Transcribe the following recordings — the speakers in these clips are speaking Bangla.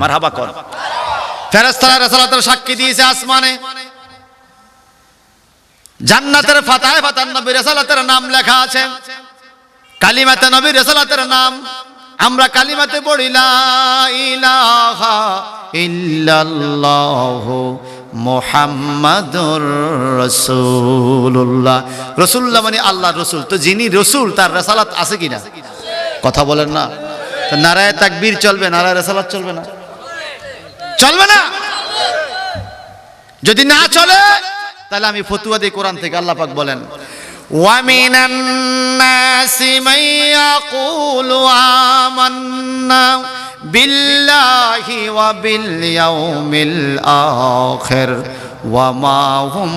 মারহাবা কর। ফেরেস্তারা রেসালাতের সাক্ষী দিয়েছে আসমানে। জান্নাতের ফাতায় ফাতার নবী রেসালাতের নাম লেখা আছে। কালিমাতে নবী রেসালাতের নাম। আমরা কালিমাতে পড়ি ইলাহা ইল্লাল্লাহ মোহাম্মদুর রসুল্লাহ রসুল্লাহ মানে আল্লাহ রসুল। তো যিনি রসুল, তার রেসালাত আছে কিনা? কথা বলেন না। নারায় তাকবীর চলবে, নারায় রেসালাত চলবে না। চলবে না যদি না চলে তাহলে আমি ফতুয়া দিই কোরআন থেকে আল্লাহ পাক বলেন ومن الناس من يقول آمنا بالله وباليوم الآخر وما هم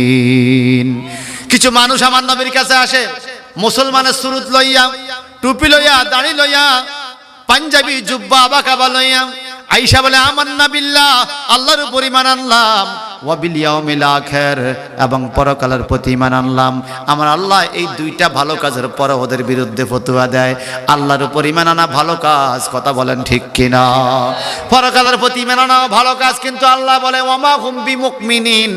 بمؤمنين কিছু মানুষ আমার নবীর কাছে আসে মুসলমানের সুরুত লইয়া টুপি লইয়া দাড়ি লইয়া পাঞ্জাবি জুব্বা বাকাবা লইয়া আইসা বলে, আমান্না বিল্লাহ, আল্লাহর উপর ইমান আনলাম। ওয়াবিল ইয়াউমিল আখির, এবং পরকালের প্রতি ইমান আনলাম। আমার আল্লাহ এই দুইটা ভালো কাজের পর ওদের বিরুদ্ধে ফতুয়া দেয়। আল্লাহর উপর ইমান আনা ভালো কাজ, কথা বলেন ঠিক কিনা? পরকালের প্রতি ইমান আনা ভালো কাজ, কিন্তু আল্লাহ বলে ওমা হুম বিমুকমিনিন।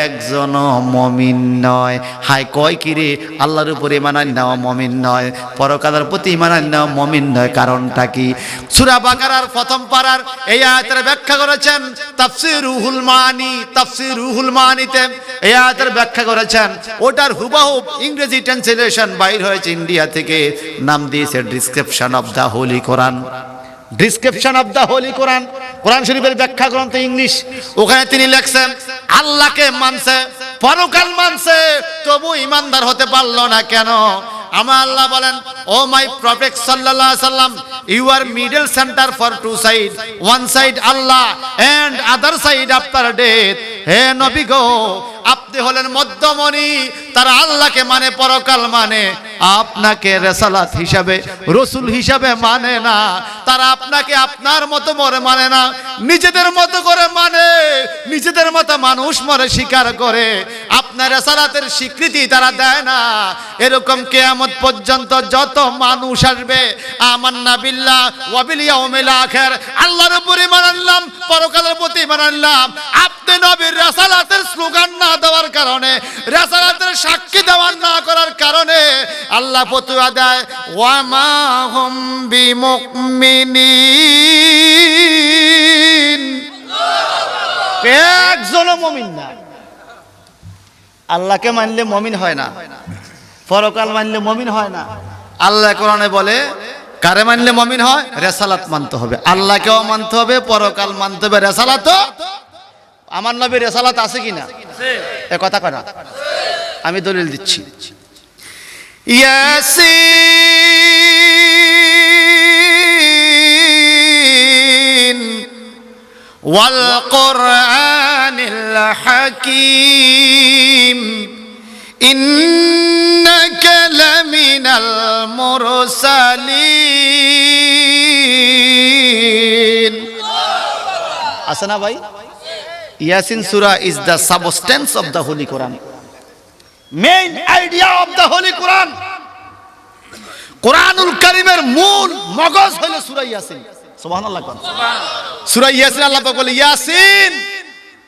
একজন মমিন নয়। হাই কয় কিরে আল্লাহর উপর ইমান আনাও মমিন নয়। পরকালের প্রতি ইমান আনাও মমিন নয়। কারণটা কি? সুরা বাকারার প্রথম পারার এই আয়াতের ব্যাখ্যা করেছেন তাফসির রুহুল মানি তাফসির রুহুল মানিতে এই আয়াতের ব্যাখ্যা করেছেন। ওটার হুবাহু ইংরেজি ট্রান্সলেশন বাইর হয়েছে ইন্ডিয়া থেকে। নাম দিয়েছে description of the holy Quran description of the holy Quran Quran শরীফের ব্যাখ্যা গ্রন্থ ইংলিশ ওখানে তিনি লেখছেন, আল্লাহকে মানছে, পরকাল মানছে, তবু ইমানদার হতে পারল না কেন? আমার আল্লাহ বলেন, ও মাই সাল্লাল্লাহু আলাইহি সাল্লাম you are middle center for two side one side Allah and other side after death হে নবী গো, আপনি হলেন মধ্যমণি, তারা আল্লাহকে মানে পরকাল মানে আপনাকে রেসালাত হিসাবে, রসুল হিসাবে মানে না, তারা আপনাকে আপনার মতো মরে মানে না, নিজেদের মতো করে মানে নিজেদের মতো মানুষ মরে স্বীকার করে। আপনার রেসালাতের স্বীকৃতি তারা দেয় না। এরকম কেয়ামত পর্যন্ত যত মানুষ আসবে, আমান্না বিল্লাহ ওয়াবিল ইয়াউমিল আখির। আল্লাহর উপরে মানাল্লাম পরকালের প্রতি মানাল্লাম আপনি নবীর রেসালাতের স্লোগান না দেওয়ার কারণে, রেসালাতের সাক্ষী দেওয়ার না করার কারণে আল্লাহ ফতুয়া দেয় ওয়ামা হুম বিমুমিনিন মমিন না। আল্লাহকে মানলে মমিন হয় না। ফরকাল মানলে মমিন হয় না। আল্লাহ কোরআনে বলে, কারে মানলে মমিন হয়? রেসালাত মানতে হবে। আল্লাহকেও মানতে হবে, পরকাল মানতে হবে। রেসালাত? আমার নবী রেসালাত আছে কি না এ কথা কয় না। আমি দলিল দিচ্ছি। ইয়াসিন ওয়াল কোরআন الحكيم إنك لمن المرسلين আসনা ভাই ইয়াসিন সুরা is the substance of the holy Quran main idea of the holy Quran কোরআনুল কারিমের মূল মগজ হলো সূরা ইয়াসিন সুবহানাল্লাহ কোন সূরা ইয়াসিন আল্লাহ পাক বলে ইয়াসিন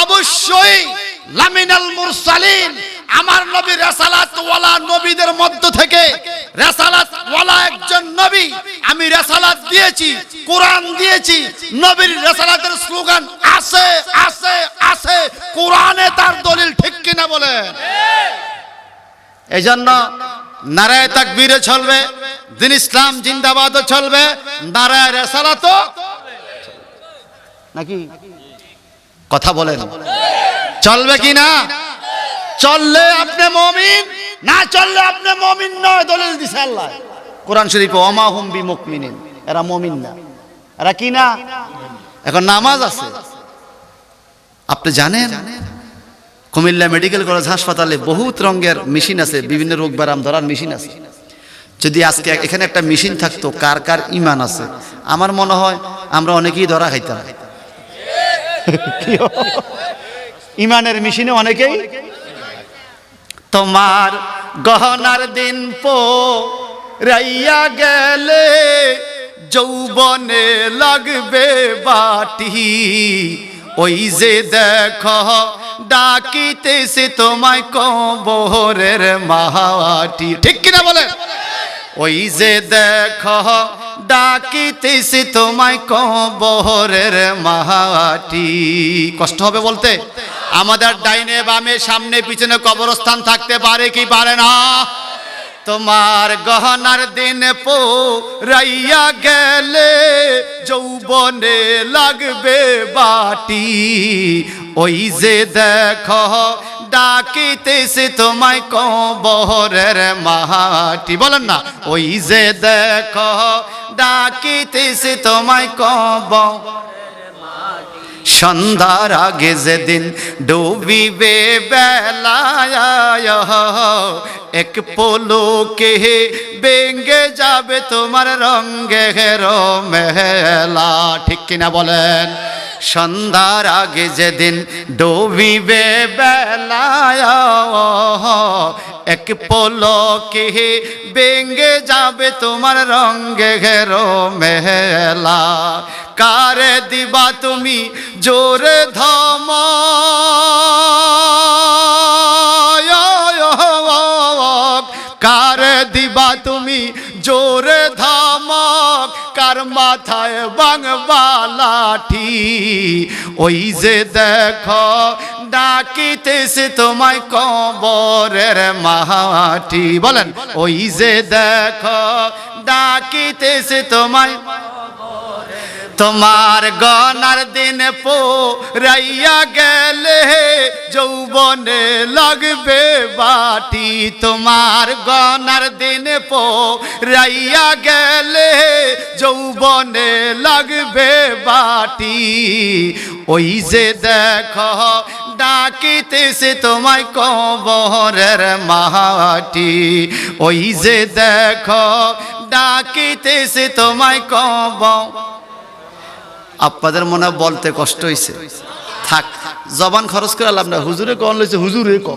অবশ্যই লামিনাল মুরসালিন, আমার নবী রেসালাত ওয়ালা নবীদের মধ্য থেকে রেসালাত ওয়ালা একজন নবী, আমি রেসালাত দিয়েছি, কোরআন দিয়েছি, নবীর রেসালাতের স্লোগান আছে আছে আছে, কোরআনে তার দলিল ঠিক কিনা বলে। এই জন্য নারায় তাকবীরে চলবে, দিন ইসলাম জিন্দাবাদও চলবে, নারায় রেসালাতও নাকি? কথা বলেন। চলবে কি না? চললে আপনি মমিন, না চললে আপনি মমিন নয়, দলিল দিছে আল্লাহ। কোরআন শরীফে, ওমা হুম বি মুকমিনিন এরা মমিন না। এরা কি না? এখন নামাজ আছে। আপনি জানেন, কুমিল্লা মেডিকেল কলেজ হাসপাতালে বহুত রঙের মেশিন আছে, বিভিন্ন রোগ ব্যারাম ধরার মেশিন আছে। যদি আজকে এখানে একটা মেশিন থাকতো, কার কার ইমান আছে? আমার মনে হয় আমরা অনেকেই ধরা খাইতাম। ইমানের মেশিনে অনেকেই। তোমার গহনার দিন পো রাইয়া গেলে যৌবনে লাগবে বাটি। ওই যে দেখ, ডাকিতেছে তোমায় কবরের মাহাটি। ঠিক কিনা বলে ওই যে দেখ ডাকিতেছে তোমায় কবরের মাহাটি। কষ্ট হবে বলতে? আমাদের ডাইনে বামে সামনে পিছনে কবরস্থান থাকতে পারে কি পারে না? তোমার গহনার দিন পো রাইয়া গেলে যৌবনে লাগবে বাটি। ওই যে দেখ ডাকিতেছে তোমায় কবরের মাহাটি বলেন না, ওই যে দেখ ডাকিতেছে তোমায় কবর সন্ধ্যার আগে যেদিন ডুবিবে বেলায়, এক পোলোকে বেঙ্গে যাবে তোমার রঙ্গে মেলা। ঠিক কিনা বলেন? সন্ধ্যার আগে যেদিন ডুবিবে বেলায়, এক পলকে বেঙ্গে যাবে তোমার রঙ্গে ঘেরো মেলা। কারে দিবা তুমি জোরে ধম? মাথায় বাংবা লাঠি ওই যে দেখো, ডাকিতেছে তোমায় কবরের মাহাটি বলেন, ওই যে দেখো, ডাকিতেছে তোমায় তোমার গনার দিন পো রাইয়া গেলে যৌবনে লাগবে বাটি। তোমার গনার দিন পো রাইয়া গেলে যৌবনে লাগবে বাটি। ওই যে দেখো, ডাকিতেছে তোমায় কবরের মাটি। ওই যে দেখো, ডাকিতেছে তোমায় কবর আপনাদের মনে বলতে কষ্ট হয়েছে থাক জবান খরচ করে লাভ না হুজুরে কন লইছে হুজুরে ক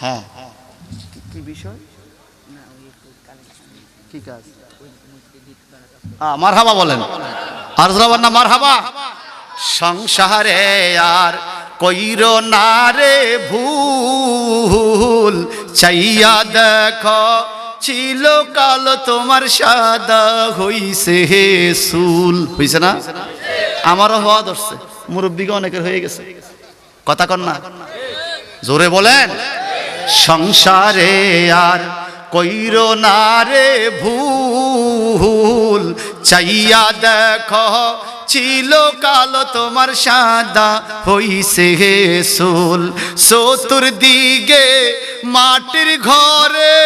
হ্যাঁ। কি বিষয়? কি কাজ? মার হাবা বলেন। আর জবান না মার হাবা সংসারে আর কইর না রে ভুল। চাইয়া দেখো ছিল কাল তোমার সাদা হইছে হে সুল। হইছে না? আমারও হওয়া ধরছে। মুরব্বীকে অনেকের হয়ে গেছে। কথা কন না। জোরে বলেন। সংসারে আর কইর না রে ভুল। চাইয়া দেখো ছিল কালো তোমার সাদা হইছে হে সুল। চতুর দিগে মাটির ঘরে।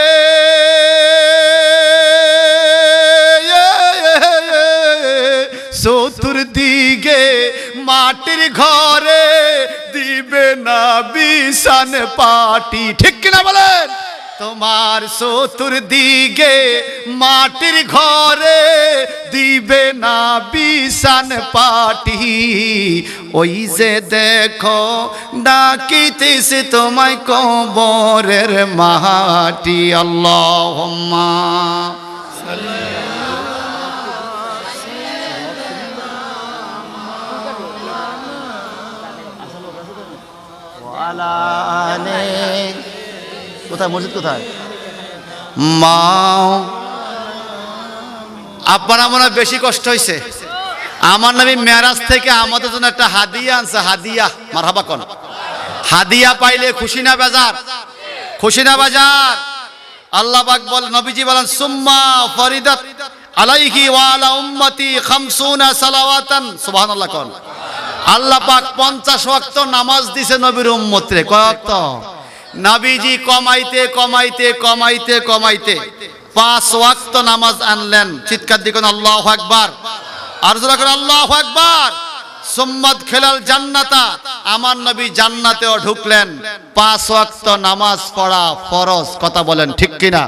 চতুর্দিকে মাটির ঘরে দিবে না বিশান পাটি। ঠিক কিনা বলেন? তোমার চতুর্দিকে মাটির ঘরে দিবে না বিশান পাটি। ওই যে দেখো, ডাকিতেছে তোমায় কবরের মাটি। আল্লাহ কোথায়? মসজিদ কোথায়? মা আপনার হয় বেশি কষ্ট হয়েছে আমার নবী মেরাজ থেকে আমাদের জন্য একটা হাদিয়া আনছে, হাদিয়া, মারহাবা কোন। হাদিয়া পাইলে খুশি না বাজার? খুশি না বাজার? আল্লাহ পাক বল, নবীজি বলেন, সুম্মা ফরিদাত আলাইহি ওয়া আলা উম্মতি খামসুনা সালাওয়াতান। সুবহানাল্লাহ কোন। আল্লাহ পাক 50 ওয়াক্ত নামাজ দিছে নবীর উম্মতরে। কয় ওয়াক্ত? নবীজি কমাইতে কমাইতে কমাইতে কমাইতে পাঁচ ওয়াক্ত নামাজ আনলেন। চিৎকার দিকে আল্লাহ আকবার। আর আল্লাহ আকবার। সোম্মদ খেলাল জান্নাতা। আমার নবী জান্নাতেও ঢুকলেন। পাঁচ ওয়াক্ত নামাজ পড়া ফরজ, কথা বলেন ঠিক কিনা?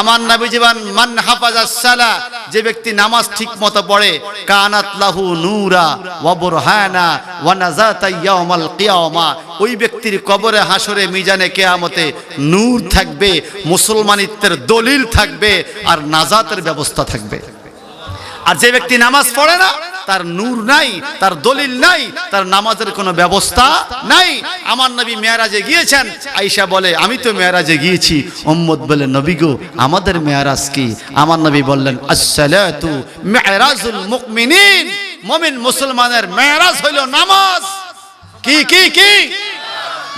আমার নবী জীবন, মান হাফাজাস সালা, যে ব্যক্তি নামাজ ঠিক মতো পড়ে, কানাত লাহু নূরা ওয়া বুরহানা ওয়া নাজাতা ইয়াউমাল কিয়ামা। ওই ব্যক্তির কবরে হাসরে মিজানে কিয়ামতে নূর থাকবে, মুসলমানিত্বের দলিল থাকবে আর নাজাতের ব্যবস্থা থাকবে। আর যে ব্যক্তি নামাজ পড়ে না, তার নূর নাই, তার দলিল নাই, তার নামাজের কোনো ব্যবস্থা নাই। আমার নবী মেয়ারাজে গিয়েছেন আইসা বলে, আমি তো মেয়ারাজে গিয়েছি। ওম্মদ বলে, নবী গো, আমাদের মেয়ারাজ কি? আমার নবী বললেন, আসসালাতু মেয়ারাজুল মুকমিনিন মুমিন মুসলমানের মেয়ারাজ হইল নামাজ। কি কি কি?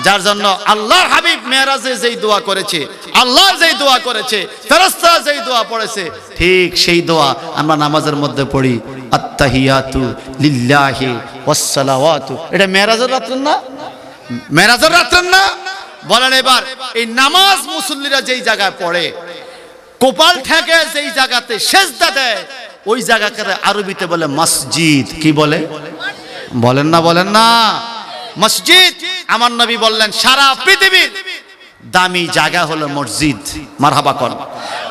যার জন্য আল্লাহর হাবিব মেরাজে যেই দোয়া করেছে, আল্লাহ যেই দোয়া করেছে, ফেরেশতা যেই দোয়া পড়েছে, ঠিক সেই দোয়া আমরা নামাজের মধ্যে পড়ি, আত্তাহিয়াতু লিল্লাহি ওয়াসসালাওয়াতু। এটা মেরাজের রাত্র না? মেরাজের রাত্র না? বলেন এবার, এই নামাজ মুসল্লিরা যেই জায়গায় পড়ে, কোপাল ঠেকে যেই জায়গাতে সেজদা দেয়, ওই জায়গাকে আরবিতে বলে মসজিদ। কি বলে? বলেন না বলেন না। মসজিদ, আমার নবী বললেন, সারা পৃথিবীর দামি জায়গা হলো মসজিদ। মারহাবা কর।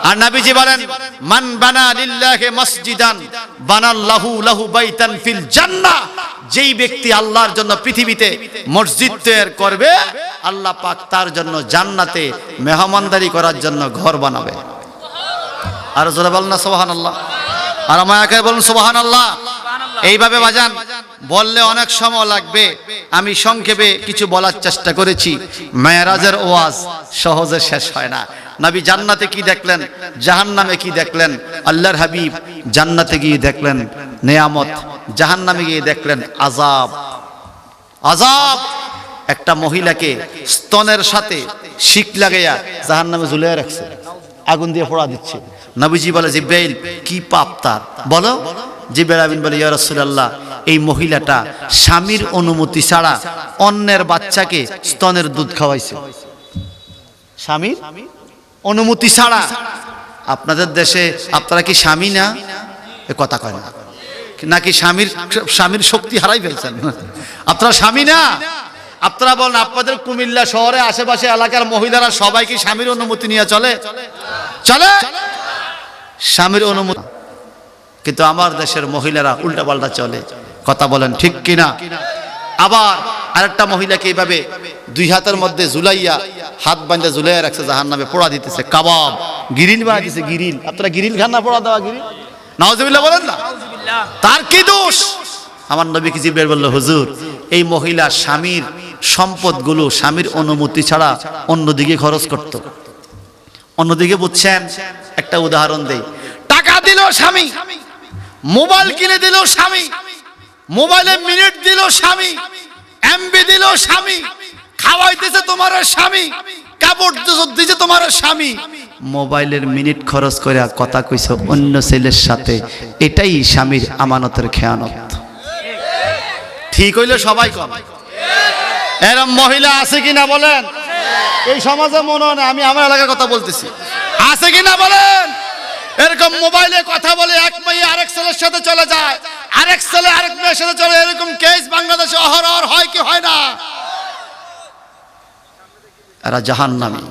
আর নবীজি বলেন, মান বানা লিল্লাহি মসজিদান, বানাল্লাহু লাহু বাইতান ফিল জান্নাহ। যেই ব্যক্তি আল্লাহর জন্য পৃথিবীতে মসজিদ তৈরি করবে, আল্লাহ পাক তার জন্য জান্নাতে মেহমানদারি করার জন্য ঘর বানাবে। আর জোরে বলেন না, সুবহানাল্লাহ। আর আমাকে বলুন, সুবহানাল্লাহ। এইভাবে বাজান বললে অনেক সময় লাগবে। আমি সংক্ষেপে কিছু বলার চেষ্টা করেছি। মেয়েরাজের ওয়াজ সহজে শেষ হয় না। নবী জান্নাতে কি দেখলেন? জাহান্নামে কি দেখলেন? আল্লাহর হাবিব জান্নাতে গিয়ে দেখলেন। নেয়ামত জাহান্নামে গিয়ে দেখলেন আজাব আজাব একটা মহিলাকে স্তনের সাথে শিক লাগাইয়া জাহান্নামে ঝুলিয়ে রাখছে। আগুন দিয়ে পোড়া দিচ্ছে। নবীজি বলে, জিব্রাইল, কি পাপ তার? বলো। জিব্রাইল আমিন বলে, ইয়া রাসূলুল্লাহ এই মহিলাটা স্বামীর অনুমতি ছাড়া অন্যের বাচ্চাকে স্তনের দুধ খাওয়াইছে। স্বামীর অনুমতি ছাড়া। আপনাদের দেশে আপনারা কি স্বামী না? এ কথা কয় না। নাকি স্বামীর স্বামীর শক্তি হারাই ফেলছেন? আপনারা স্বামী না? আপনারা বলেন, আপনাদের কুমিল্লা শহরে, আশেপাশে এলাকার মহিলারা সবাই কি স্বামীর অনুমতি নিয়ে চলে? চলে? স্বামীর অনুমতি কিন্তু আমার দেশের মহিলারা উল্টাপাল্টা চলে। কথা বলেন ঠিক কিনা? আবার আরেকটা মহিলাকে এইভাবে দুই হাতের মধ্যে ঝুলাইয়া হাত বান্ধে ঝুলাইয়া রাখছে জাহান নামে পোড়া দিতেছে কাবাব। গিরিল বানা দিছে গিরিল। আপনারা গিরিল খান না পোড়া দেওয়া গিরিল? নওয়াজবিল্লাহ বলেন না? তার কি দোষ? আমার নবী কি জিব্রাইল বলল হুজুর এই মহিলা স্বামীর সম্পদগুলো স্বামীর অনুমতি ছাড়া অন্যদিকে খরচ করত। অন্যদিকে বুঝছেন একটা উদাহরণ দেই। টাকা দিল স্বামী মোবাইল কিনে দিল স্বামী মোবাইলে মিনিট দিল স্বামী এমবি দিল স্বামী খাওয়াইতেছে তোমার স্বামী কাপড় দিছে তোমার স্বামী। মোবাইলের মিনিট খরচ করে কথা কইছ অন্য ছেলের সাথে এটাই স্বামীর আমানতের খেয়ানত। ঠিক হইলে সবাই কম এরম মহিলা আছে কিনা বলেন? এই সমাজে মনে হয় না আমি আমার এলাকার কথা বলতেছি। আছে কিনা বলেন? এরকম মোবাইলে কথা বলে এক মেয়ে আরেক ছেলের সাথে চলে যায়। আরেক ছেলে আরেক মেয়ের সাথে চলে, এরকম কেস বাংলাদেশে অহরহ হয় কি হয় না? এরা জাহান্নামী।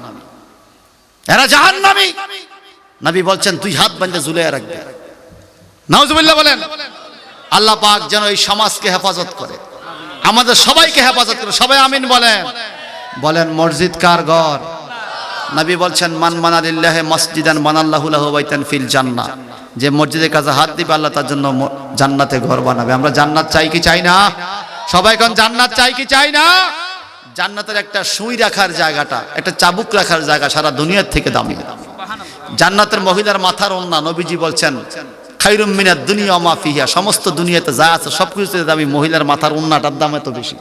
এরা জাহান্নামী। নবী বলছেন, তুই হাত বান্ধে ঝুলে রাখবে। নাউজুবিল্লাহ বলেন, আল্লাহ পাক যেন এই সমাজকে হেফাজত করে। আমাদের সবাইকে হেফাজত করে। সবাই আমিন বলেন। বলেন, মসজিদ কার ঘর? নবী বলছেন, মান মানালিল্লাহে মসজিদান মানাল্লাহু লাহু বাইতান ফিল জান্নাহ। যে মসজিদের কাছে হাত দিবে, আল্লাহ তার জন্য জান্নাতে ঘর বানাবে। আমরা জান্নাত চাই কি চাই না? সবাই কোন জান্নাত চাই কি চাই না? জান্নাতের একটা সুই রাখার জায়গাটা, একটা চাবুক রাখার জায়গা সারা দুনিয়ার থেকে দামি। জান্নাতের মহিলার মাথার ওন্না নবীজি বলছেন, খাইরুম মিনাদ দুনিয়া মা ফিহা সমস্ত দুনিয়াতে যা আছে সব কিছুতে দামি। মহিলার মাথার ওন্নাটার দাম এত বেশি।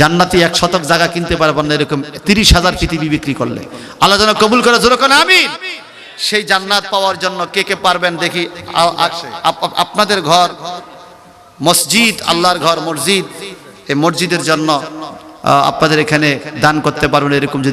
জান্নাতি এক শতক জায়গা কিনতে পারবেন না, এরকম তিরিশ হাজার পৃথিবী বিক্রি করলে। আল্লাহ যেন কবুল করে যেরকম আমি সেই জান্নাত পাওয়ার জন্য কে কে পারবেন দেখি আপনাদের ঘর, মসজিদ, আল্লাহর ঘর, মসজিদ। এই মসজিদের জন্য আপনাদের এখানে দান করতে পারবেন, এরকম যদি